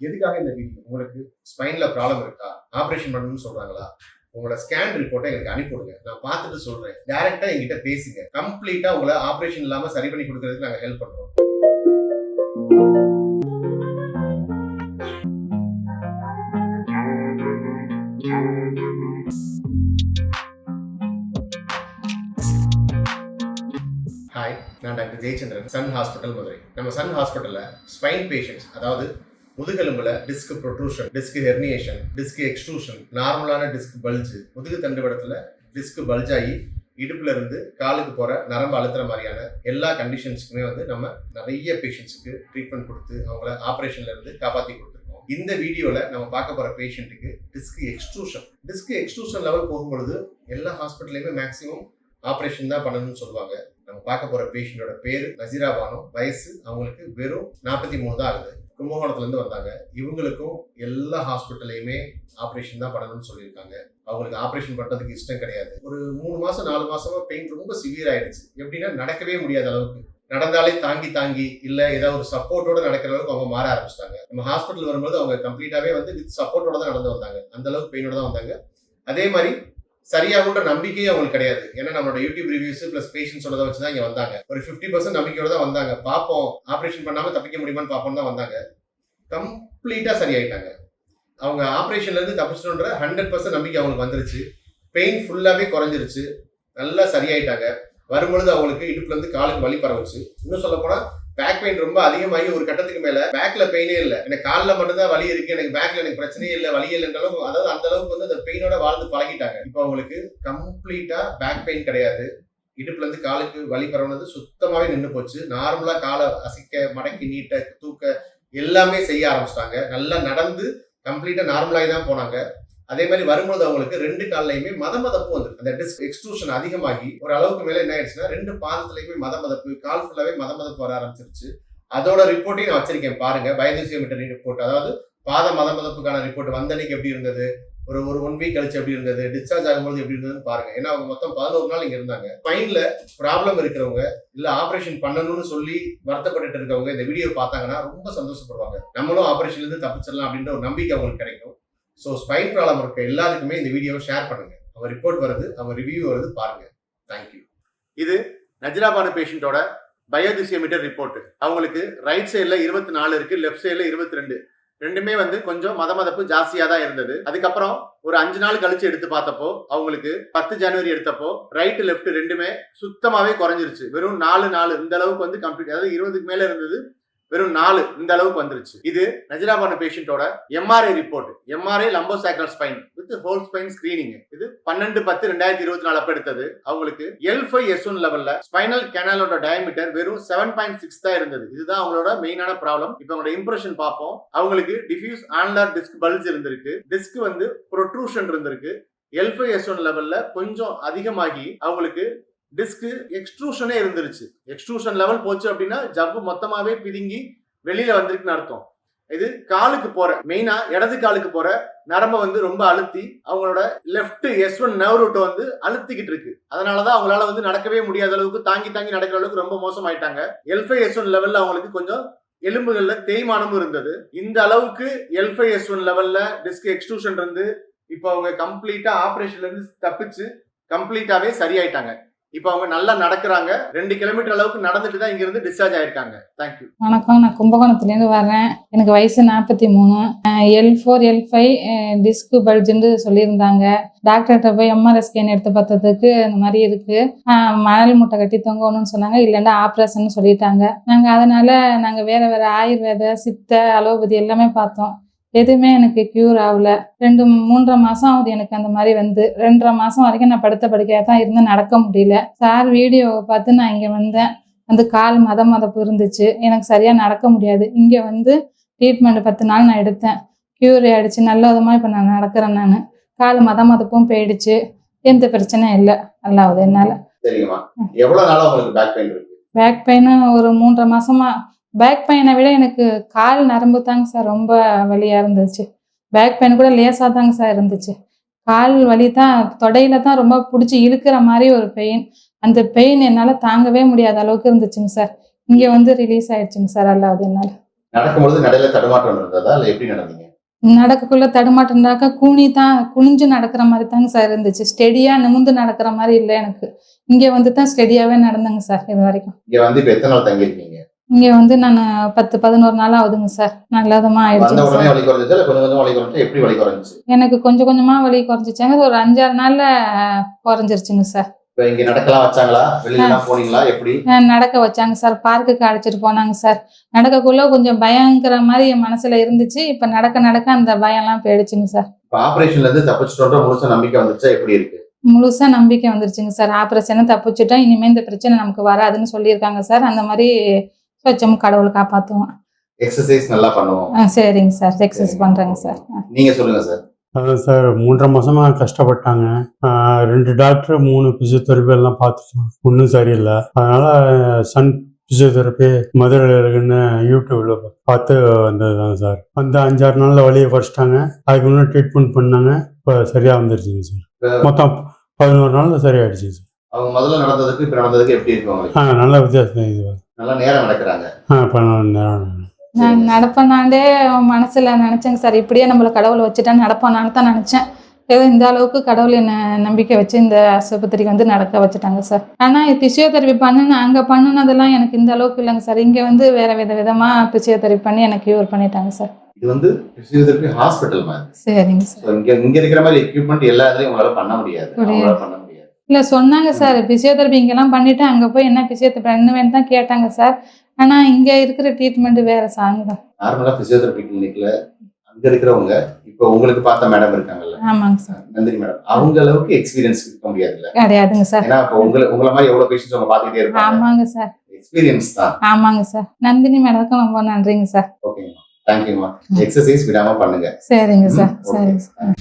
எதுக்காக இந்த வீடியோ உங்களுக்கு ஸ்பைன்ல ப்ராப்ளம் இருக்கா? ஆப்ரேஷன் பண்ணணும்னு சொல்றாங்களா? உங்களோட ஸ்கேன் ரிப்போர்ட்டை எனக்கு அனுப்பிவிடுங்க. நான் பார்த்துட்டு சொல்றேன். டேரெக்டாக எங்கிட்ட பேசுங்க. கம்ப்ளீட்டா உங்களை ஆப்ரேஷன் இல்லாம சரி பண்ணி கொடுக்கறதுக்கு நாங்க ஹெல்ப் பண்றோம். ஹாய் நான் doctor Jayachandran Sun hospital Madurai. நம்ம சன் ஹாஸ்பிட்டலில் ஸ்பைன் பேஷண்ட்ஸ் அதாவது முதுகெலும்புல disc protrusion disc herniation disc extrusion நார்மலான டிஸ்க் பல்ஜு முதுகு தண்டுவடத்துல டிஸ்க் பல்ஜ் ஆகி இடுப்புல இருந்து காலுக்கு போற நரம்பு அழுத்துற மாதிரியான எல்லா கண்டிஷன்ஸுக்குமே வந்து நம்ம நிறைய பேஷண்ட்ஸுக்கு ட்ரீட்மெண்ட் கொடுத்து அவங்கள ஆப்ரேஷன்ல இருந்து காப்பாத்தி கொடுத்துருக்கோம். இந்த வீடியோல நம்ம பார்க்க போற பேஷண்ட்டுக்கு disc extrusion disc extrusion level போகும்பொழுது எல்லா ஹாஸ்பிட்டல்லையுமே மேக்ஸிமம் ஆப்ரேஷன் தான் பண்ணணும்னு சொல்லுவாங்க. நம்ம பார்க்க போற பேஷண்டோட பேர் நசீரா பானோ. வயசு அவங்களுக்கு வெறும் நாற்பத்தி மூணு தான் ஆகுது. கும்பகோணத்துலேருந்து வந்தாங்க. இவங்களுக்கும் எல்லா ஹாஸ்பிட்டல்லையுமே ஆப்ரேஷன் தான் பண்ணணும்னு சொல்லியிருக்காங்க. அவங்களுக்கு ஆப்ரேஷன் பண்ணுறதுக்கு இஷ்டம் கிடையாது. ஒரு மூணு மாதம் நாலு மாதமாக பெயின் ரொம்ப சிவியர் ஆயிடுச்சு. எப்படின்னா நடக்கவே முடியாத அளவுக்கு. நடந்தாலே தாங்கி தாங்கி இல்ல ஏதாவது ஒரு சப்போர்ட்டோட நடக்கிற அளவுக்கு அவங்க மாற ஆரம்பிச்சிட்டாங்க. நம்ம ஹாஸ்பிட்டல் வரும்போது அவங்க கம்ப்ளீட்டாவே வந்து வித் சப்போர்ட்டோட தான் நடந்து வந்தாங்க. அந்த அளவுக்கு பெயினோட தான் வந்தாங்க. அதே மாதிரி சரியாகுன்ற நம்பிக்கையும் அவங்களுக்கு கிடையாது. ஏன்னா நம்மளோட யூடியூப் ரிவ்யூஸ் பிளஸ் பேஷன் சொன்னதை வச்சு தான் இங்க வந்தாங்க. ஒரு ஃபிஃப்டி பர்சன்ட் நம்பிக்கையோட தான் வந்தாங்க. பார்ப்போம் ஆப்ரேஷன் பண்ணாம தப்பிக்க முடியுமான்னு பார்ப்போம் தான் வந்தாங்க. கம்ப்ளீட்டா சரியாயிட்டாங்க. அவங்க ஆப்ரேஷன்ல இருந்து தப்பிச்சிட்டோன்ற ஹண்ட்ரட் பர்சன்ட் நம்பிக்கை அவங்களுக்கு வந்துருச்சு. பெயின் ஃபுல்லாவே குறைஞ்சிருச்சு. நல்லா சரியாயிட்டாங்க. வரும்பொழுது அவங்களுக்கு இடுப்புல இருந்து காலுக்கு வலி பரவுச்சு. இன்னும் சொல்ல போனா பேக் பெயின் ரொம்ப அதிகமாகி ஒரு கட்டத்துக்கு மேல பேக்ல பெயினே இல்லை. எனக்கு காலில் மட்டும்தான் வலி இருக்கு எனக்கு பேக்ல எனக்கு பிரச்சனையே இல்லை வலி இல்லைன்ற அளவுக்கு அதாவது அந்த அளவுக்கு வந்து அந்த பெயினோட வாழ்ந்து பழகிட்டாங்க. இப்போ அவங்களுக்கு கம்ப்ளீட்டா பேக் பெயின் கிடையாது. இடுப்புல இருந்து காலுக்கு வலி பரவுனது சுத்தமாவே நின்று போச்சு. நார்மலா காலை அசைக்க மடக்கி நீட்ட தூக்க எல்லாமே செய்ய ஆரம்பிச்சிட்டாங்க. நல்லா நடந்து கம்ப்ளீட்டா நார்மலாகி தான் போனாங்க. அதே மாதிரி வரும்போது அவங்களுக்கு ரெண்டு கால்லையுமே மத மதப்பு வந்து அந்த டிஸ்க் எக்ஸ்ட்ரூஷன் அதிகமாகி ஒரு அளவுக்கு மேல என்ன ஆயிடுச்சுன்னா ரெண்டு பாதத்துலயுமே மத மதப்பு கால் ஃபுல்லாவே மத மதப்பு வர ஆரம்பிச்சிருச்சு. அதோட ரிப்போர்ட்டையும் நான் வச்சிருக்கேன் பாருங்க. பயோதிசியோமீட்டர் ரிப்போர்ட் அதாவது பாத மத மதப்புக்கான ரிப்போர்ட் வந்த அன்னைக்கு எப்படி இருந்தது? ஒரு ஒரு ஒன் வீக் கழிச்சு எப்படி இருந்தது? டிஸ்சார்ஜ் ஆகும்போது எப்படி இருந்ததுன்னு பாருங்க. ஏன்னா அவங்க மொத்தம் பதினோரு நாள் இங்க இருந்தாங்க. ஸ்பைன்ல ப்ராப்ளம் இருக்கிறவங்க இல்ல ஆபரேஷன் பண்ணணும்னு சொல்லி வருத்தப்பட்டுட்டு இருக்கவங்க இந்த வீடியோ பார்த்தாங்கன்னா ரொம்ப சந்தோஷப்படுவாங்க. நம்மளும் ஆபரேஷன்ல இருந்து தப்பிச்சிடலாம் அப்படின்ற ஒரு நம்பிக்கை அவங்களுக்கு கிடைக்கும். ஸோ ஸ்பைன் ப்ராப்ளம் இருக்க எல்லாருக்குமே இந்த வீடியோவை ஷேர் பண்ணுங்க. அவங்க ரிப்போர்ட் வருது அவங்க ரிவ்யூ வருது பாருங்க. தேங்க்யூ இது நஜ்ராபான பேஷண்ட்டோட பயோதிசியோமீட்டர் ரிப்போர்ட் அவங்களுக்கு ரைட் சைடில் இருபத்தி நாலு இருக்கு லெஃப்ட் சைடில் இருபத்தி ரெண்டு ரெண்டுமே வந்து கொஞ்சம் மத மதப்பு ஜாஸ்தியாக தான் இருந்தது. அதுக்கப்புறம் ஒரு அஞ்சு நாள் கழிச்சு எடுத்து பார்த்தப்போ அவங்களுக்கு பத்து ஜனவரி எடுத்தப்போ ரைட் லெஃப்ட் ரெண்டுமே சுத்தமாகவே குறைஞ்சிருச்சு. வெறும் நாலு நாலு. இந்த அளவுக்கு வந்து கம்ப்ளீட் அதாவது இருபதுக்கு மேலே இருந்தது. வெறும் நாலு இந்த அளவுக்கு வந்துருச்சு. இது நஜராபான பேஷண்டோட MRI report MRI lumbosacral spine with whole spine screening இது பன்னெண்டு பத்து ரெண்டாயிரத்தி இருபத்தி நாலு அப்ப எடுத்தது. அவங்களுக்கு எல் ஃபைவ் எஸ் ஒன் லெவல்ல ஸ்பைனல் கேனலோட டயமீட்டர் வெறும் செவன் பாயிண்ட் சிக்ஸ் தான் இருந்தது. இதுதான் அவங்களோட மெயினான ப்ராப்ளம் இப்போ அவங்களோட இம்ப்ரெஷன் பார்ப்போம். அவங்களுக்கு டிஃப்யூஸ் ஆன்லார் டிஸ்க் பல்ஸ் இருந்திருக்கு. டிஸ்க் வந்து ப்ரொட்ரூஷன் இருந்திருக்கு. எல் ஃபைவ் எஸ் ஒன் லெவல்ல கொஞ்சம் அதிகமாகி அவங்களுக்கு டிஸ்க்கு எக்ஸ்ட்ரூஷனே இருந்துருச்சு. எக்ஸ்ட்ரூஷன் லெவல் போச்சு அப்படின்னா ஜவ்வு மொத்தமாகவே பிதுங்கி வெளியில் வந்திருக்குன்னு அர்த்தம். இது காலுக்கு போற மெயினா இடது காலுக்கு போற நரம்ப வந்து ரொம்ப அழுத்தி அவங்களோட லெஃப்ட் எஸ் ஒன் நர்வ் ரூட்டை வந்து அழுத்திக்கிட்டு இருக்கு. அதனாலதான் அவங்களால வந்து நடக்கவே முடியாத அளவுக்கு தாங்கி தாங்கி நடக்கிற அளவுக்கு ரொம்ப மோசமாயிட்டாங்க. எல்ஃபை எஸ் ஒன் லெவல்ல அவங்களுக்கு கொஞ்சம் எலும்புகள்ல தேய்மானமும் இருந்தது. இந்த அளவுக்கு எல்ஃபை எஸ் ஒன் லெவல்ல டிஸ்க் எக்ஸ்ட்ரூஷன் இருந்து இப்போ அவங்க கம்ப்ளீட்டா ஆப்ரேஷன்ல இருந்து தப்பிச்சு கம்ப்ளீட்டாவே சரியாயிட்டாங்க. இப்போ அவங்க நல்லா நடக்கிறாங்க. ரெண்டு கிலோமீட்டர் அளவுக்கு நடந்துட்டு தான் இங்க இருந்து டிஸ்சார்ஜ் ஆயிருக்காங்க தேங்க்யூ வணக்கம். நான் கும்பகோணத்துலேருந்து வரேன் எனக்கு வயசு நாற்பத்தி மூணு. L four L five disc பல்ஜுன்னு சொல்லியிருந்தாங்க. டாக்டர்கிட்ட போய் எம்ஆர்ஐ ஸ்கேன் எடுத்து பார்த்ததுக்கு இந்த மாதிரி இருக்கு. மணல் மூட்டை கட்டி தொங்கணும்னு சொன்னாங்க. இல்லைன்னா ஆப்ரேஷன் சொல்லிட்டாங்க. நாங்கள் அதனால நாங்கள் வேற வேற ஆயுர்வேத சித்த அலோபதி எல்லாமே பார்த்தோம். எதுவுமே எனக்கு க்யூர் ஆகல. ரெண்டு மூன்றரை மாசம் ஆகுது எனக்கு அந்த மாதிரி வந்து. ரெண்டரை மாசம் வரைக்கும் நான் படுத்த படுக்கையாக தான் இருந்து நடக்க முடியல. சார் வீடியோவை பார்த்து நான் இங்கே வந்தேன். வந்து கால் மத மதப்பு இருந்துச்சு. எனக்கு சரியா நடக்க முடியாது. இங்க வந்து ட்ரீட்மெண்ட் பத்து நாள் நான் எடுத்தேன். க்யூர் ஆயிடுச்சு. நல்ல விதமா இப்போ நான் நடக்கிறேன் நான். கால் மத மதப்பும் போயிடுச்சு. எந்த பிரச்சனையும் இல்லை. நல்லாவுது என்னால. பேக் பெயின் ஒரு மூன்றரை மாசமா. பேக் பெயினை விட எனக்கு கால் நரம்பு தாங்க சார் ரொம்ப வலியா இருந்துச்சு. பேக் பெயின் கூட லேசாக தாங்க சார் இருந்துச்சு. கால் வலி தான் தொடையில தான் ரொம்ப பிடிச்சி இழுக்கிற மாதிரி ஒரு பெயின். அந்த பெயின் என்னால் தாங்கவே முடியாத அளவுக்கு இருந்துச்சுங்க சார் இங்கே வந்து ரிலீஸ் ஆயிடுச்சுங்க சார் அல்லாவது என்னால். நடக்கும்பொழுது நடையில தடுமாற்றம் இருந்ததா இல்ல எப்படி நடந்தீங்க? நடக்கக்குள்ள தடுமாட்டம்னாக்கா கூனி தான் குனிஞ்சு நடக்கிற மாதிரி தாங்க சார் இருந்துச்சு. ஸ்டெடியாக நிமிந்து நடக்கிற மாதிரி இல்லை எனக்கு. இங்கே வந்து தான் ஸ்டெடியாகவே நடந்தேங்க சார் இது வரைக்கும். இங்க வந்து இப்ப எத்தனை நாள் தங்கியிருக்கீங்க? இங்கே வந்து நான் பத்து பதினோரு நாள் ஆகுதுங்க சார். எப்படி வலி குறைஞ்சிச்சு? எனக்கு கொஞ்சம் கொஞ்சமாக வலி குறைஞ்சிச்சாங்க. ஒரு அஞ்சாறு நாளில் குறைஞ்சிருச்சுங்க சார். நடக்க வச்சாங்க சார். பார்க்குக்கு அழைச்சிட்டு போனாங்க சார். நடக்கக்குள்ள கொஞ்சம் பயங்கிற மாதிரி என் மனசுல இருந்துச்சு. இப்போ நடக்க நடக்க அந்த பயம்லாம் போயிடுச்சுங்க சார். ஆபரேஷன்ல இருந்து தப்பிச்சுட்டோன்ற முழுச நம்பிக்கை வந்துச்சா எப்படி இருக்கு? முழுசா நம்பிக்கை வந்துருச்சுங்க சார். ஆப்ரேஷனை தப்பிச்சுட்டா இனிமே இந்த பிரச்சனை நமக்கு வராதுன்னு சொல்லியிருக்காங்க சார். அந்த மாதிரி சொச்சம் கடவுள் காப்பாற்றுவோம் எக்ஸசைஸ் நல்லா பண்ணுவோம். ஆ சரிங்க சார். எக்ஸசைஸ் பண்ணுறேங்க சார். நீங்க சொல்லுங்க சார். அதான் சார் மூன்றரை மாசமா கஷ்டப்பட்டாங்க. ரெண்டு டாக்டர் மூணு பிசியோதெரப்பி எல்லாம் பார்த்துட்டோம். ஒன்றும் சரியில்லை. அதனால சன் பிசியோதெரப்பி மதுரையில் இருக்குன்னு யூடியூப்ல பார்த்து வந்ததுதான் சார். வந்து அஞ்சாறு நாள்ல வழியை குறைச்சிட்டாங்க. அதுக்கு முன்னாடி ட்ரீட்மெண்ட் பண்ணாங்க. இப்போ சரியா வந்துருச்சுங்க சார். மொத்தம் பதினோரு நாள்ல சரியாயிடுச்சு சார். அவங்க முதல்ல நடந்ததுக்கு இப்ப நடந்ததுக்கு எப்படி இருக்கு ஆ நல்ல வித்தியாசம் இது. நல்லா நேரம் நடக்கிறாங்க. நான் நடப்பேனாண்டே மனசுல நினைச்சேங்க சார். இப்படியே நம்மள கடவுள் வச்சுட்டா நடப்பானான்னு தான் நினைச்சேன். ஏதோ இந்த அளவுக்கு கடவுள் என்ன நம்பிக்கை வச்சு இந்த ஆஸ்பத்திரிக்கு வந்து நடக்க வச்சுட்டாங்க சார். ஆனால் பிசியோதெரப்பி பண்ணுன அங்கே பண்ணுனதெல்லாம் எனக்கு இந்த அளவுக்கு இல்லைங்க சார். இங்கே வந்து வேற வித விதமாக பிசியோதெரப்பி பண்ணி எனக்கு க்யூர் பண்ணிட்டாங்க சார். இது வந்து பிசியோதெரப்பி ஹாஸ்பிட்டல் மாதிரி. சரிங்க சார். இங்க இங்க இருக்கிற மாதிரி எக்யூப்மெண்ட் எல்லா இதுலயும் உங்களால பண்ண முடியாது. இல்லை சொன்னாங்க சார். பிசியோதெரப்பி இங்கெல்லாம் பண்ணிட்டு அங்கே போய் என்ன பிசியோதெரப்பி பண்ணுவேன்னு தான் கேட்டாங்க சார். ஆனால் இங்கே இருக்கிற ட்ரீட்மெண்ட் வேற சாங் தான். நார்மலா பிசியோதெரப்பி கிளினிக்ல அங்க இருக்கிறவங்க இப்போ உங்களுக்கு பார்த்த மேடம் இருக்காங்கல்ல. ஆமாங்க சார். நந்தினி மேடம் அவங்க அளவுக்கு எக்ஸ்பீரியன்ஸ் இருக்க முடியாதுல்ல. கிடையாதுங்க சார். ஏன்னா இப்போ உங்களை உங்களை மாதிரி எவ்வளவு பேஷன்ஸ் அவங்க பார்த்துக்கிட்டே இருப்பாங்க. ஆமாங்க சார். எக்ஸ்பீரியன்ஸ் தான். ஆமாங்க சார். நந்தினி மேடத்துக்கும் ரொம்ப நன்றிங்க சார். ஓகேங்கம்மா தேங்க்யூம்மா எக்ஸசைஸ் விடாம பண்ணுங்க. சரிங்க சார். சரிங்க. சார்.